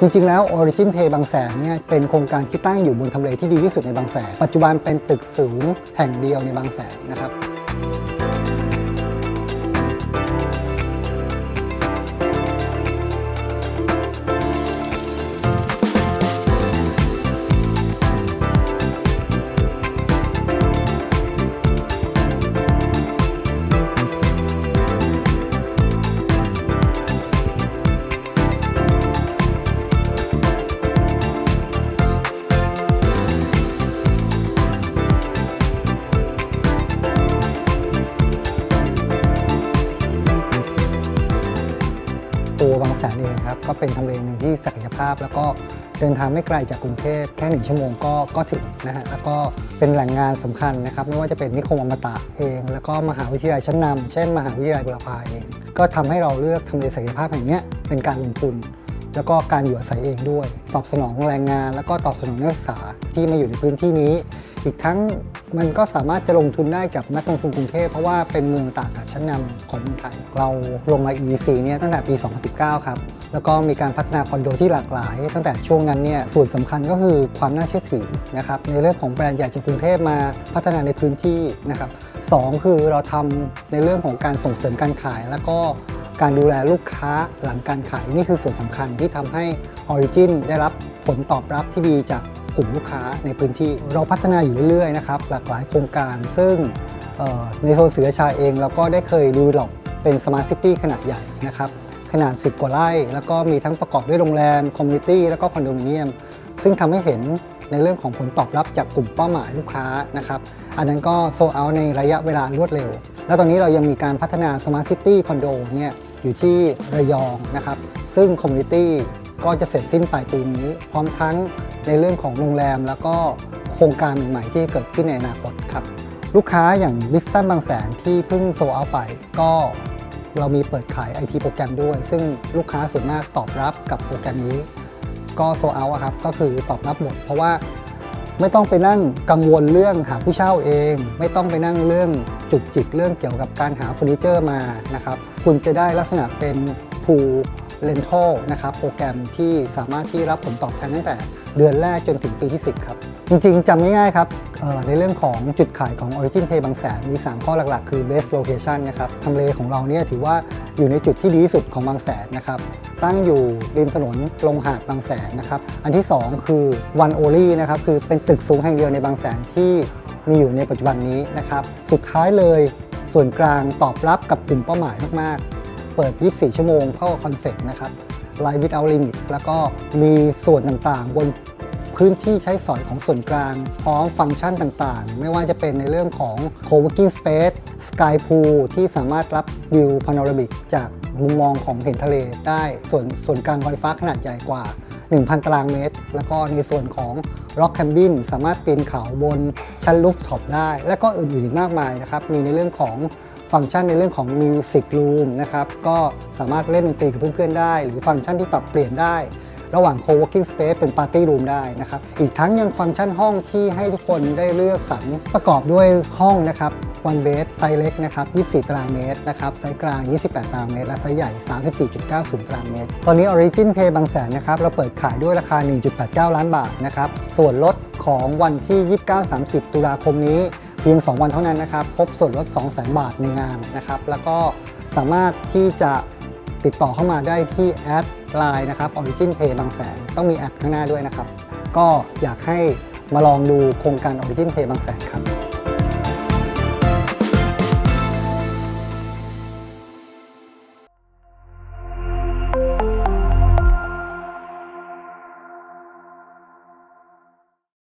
จริง ๆ แล้ว Origin Pay บางแสนเนี่ยเป็นโครงการที่ตั้งอยู่บนทำเลที่ดีที่สุดในบางแสน ปัจจุบันเป็นตึกสูงแห่งเดียวในบางแสนนะครับ ตัวบานเองครับก็เป็นทำเลหนึ่งที่ศักยภาพ แล้วก็เดินทางไม่ไกลจากกรุงเทพแค่หนึ่งชั่วโมงก็ก็ถึงนะฮะแล้วก็เป็นแหล่งงานสำคัญนะครับไม่ว่าจะเป็นนิคมอมตะเอง แล้วก็มหาวิทยาลัยชั้นนำเช่น มหาวิทยาลัยบุรพาเอง ก็ทำให้เราเลือกทำเลศักยภาพแห่งเนี้ยเป็นการลงทุน แล้วก็การอยู่อาศัยเองด้วย ตอบสนองแรงงาน แล้วก็ตอบสนองนักศึกษาที่มาอยู่ในพื้นที่นี้ อีกทั้ง มันก็สามารถจะลงทุนได้กับนักลงทุนกรุงเทพเพราะว่าเป็นเมืองตากอากาศชั้นนำของเมืองไทย เราลงมา EEC เนี่ยตั้งแต่ปี 2019 ครับ แล้วก็มีการพัฒนาคอนโดที่หลากหลาย ตั้งแต่ช่วงนั้นเนี่ยส่วนสำคัญก็คือความน่าเชื่อถือนะครับในเรื่องของแบรนด์ใหญ่จากกรุงเทพมาพัฒนาในพื้นที่นะครับสองคือเราทำในเรื่องของการส่งเสริมการขาย แล้วก็การดูแลลูกค้าหลังการขายนี่คือส่วนสำคัญที่ทำให้ Origin ได้รับผลตอบรับที่ดีจาก ลุ่มลูกค้าในพื้นที่เราพัฒนาอยู่เรื่อยๆนะครับหลากหลายโครงการ ซึ่งในโซนศรีราชาเองเราก็ได้เคยดูหลอกเป็น Smart City ขนาดใหญ่นะครับขนาด 10 กว่าไร่ แล้วก็มีทั้งประกอบด้วยโรงแรม คอมมูนิตี้ แล้วก็คอนโดมิเนียม ซึ่งทำให้เห็นในเรื่องของผลตอบรับจากกลุ่มเป้าหมายลูกค้านะครับ อันนั้นก็โซเอาในระยะเวลารวดเร็ว แล้วตอนนี้เรายังมีการพัฒนา Smart City คอนโดเนี่ยอยู่ที่ระยองนะครับ ซึ่งคอมมูนิตี้ก็จะเสร็จสิ้นปลายปีนี้ พร้อมทั้ง ในเรื่องของโรงแรมแล้วก็โครงการใหม่ๆที่เกิดขึ้นในอนาคตครับ ลูกค้าอย่าง b i g ตันบางแสนที่เพิ่งโซเอาไป ก็เรามีเปิดขาย IP โปรแกรมด้วย ซึ่งลูกค้าส่วนมากตอบรับกับโปรแกรมนี้ ก็โซเอาครับก็คือตอบรับหมด เพราะว่าไม่ต้องไปนั่งกังวลเรื่องหาผู้เช่าเอง ไม่ต้องไปนั่งเรื่องจุกจิกเรื่องเกี่ยวกับการหาเฟอร์นิเจอร์มานะครับคุณจะได้ลักษณะเป็น pool rental นะครับโปรแกรมที่สามารถที่รับผลตอบแทนตั้งแต่เดือนแรกจนถึงปีที่ 10 ครับ จริงๆจำง่ายๆครับในเรื่องของจุดขายของ Origin Pay บางแสนมี 3 ข้อหลักๆ คือ best location นะครับทำเลของเราเนี่ยถือว่าอยู่ในจุดที่ดีที่สุดของบางแสนนะครับตั้งอยู่ริมถนนลงหาดบางแสนนะครับอันที่ 2 คือ one only นะครับคือเป็นตึกสูงแห่งเดียวในบางแสนที่มีอยู่ในปัจจุบันนี้นะครับสุดท้ายเลยส่วนกลางตอบรับกับกลุ่มเป้าหมายมากๆ เปิด 24 ชั่วโมงเข้าคอนเซ็ปต์นะครับ Live without limit แล้วก็มีส่วนต่างๆ บนพื้นที่ใช้สอยของส่วนกลาง พร้อมฟังก์ชันต่างๆ ไม่ว่าจะเป็นในเรื่องของ co-working space sky pool ที่สามารถรับวิวพาโนรามิกจากมุมมองของเห็นทะเลได้ ส่วนส่วนกลางลอยฟ้าขนาดใหญ่กว่า 1,000 ตารางเมตร แล้วก็ในส่วนของ Rock Cabin สามารถปีนเขาบนชั้นลูฟท็อปได้ และก็อื่นๆอีกมากมายนะครับ มีในเรื่องของ ฟังก์ชันในเรื่องของ Music Room นะครับก็สามารถเล่นดนตรีกับเพื่อนๆได้ หรือฟังก์ชันที่ปรับเปลี่ยนได้ ระหว่าง Co-working Space เป็น Party Room ได้นะครับอีกทั้งยังฟังก์ชันห้องที่ให้ทุกคนได้เลือกสรรประกอบด้วยห้องนะครับ one bed ไซส์เล็กนะครับ 24 ตารางเมตรนะครับไซส์กลาง 28 ตารางเมตร และไซส์ใหญ่ 34.90 ตารางเมตร ตอนนี้ Origin Pay บางแสนนะครับเราเปิดขายด้วยราคา 1.89 ล้านบาทนะครับส่วนลดของวันที่ 29-30 ตุลาคมนี้ เพียง 2 วันเท่านั้นนะครับ พบส่วนลด 200,000 บาทในงานนะครับ แล้วก็สามารถที่จะติดต่อเข้ามาได้ที่แอดไลน์นะครับ Origin Pay บางแสน ต้องมีแอดข้างหน้าด้วยนะครับ ก็อยากให้มาลองดูโครงการ Origin Pay บางแสนครับ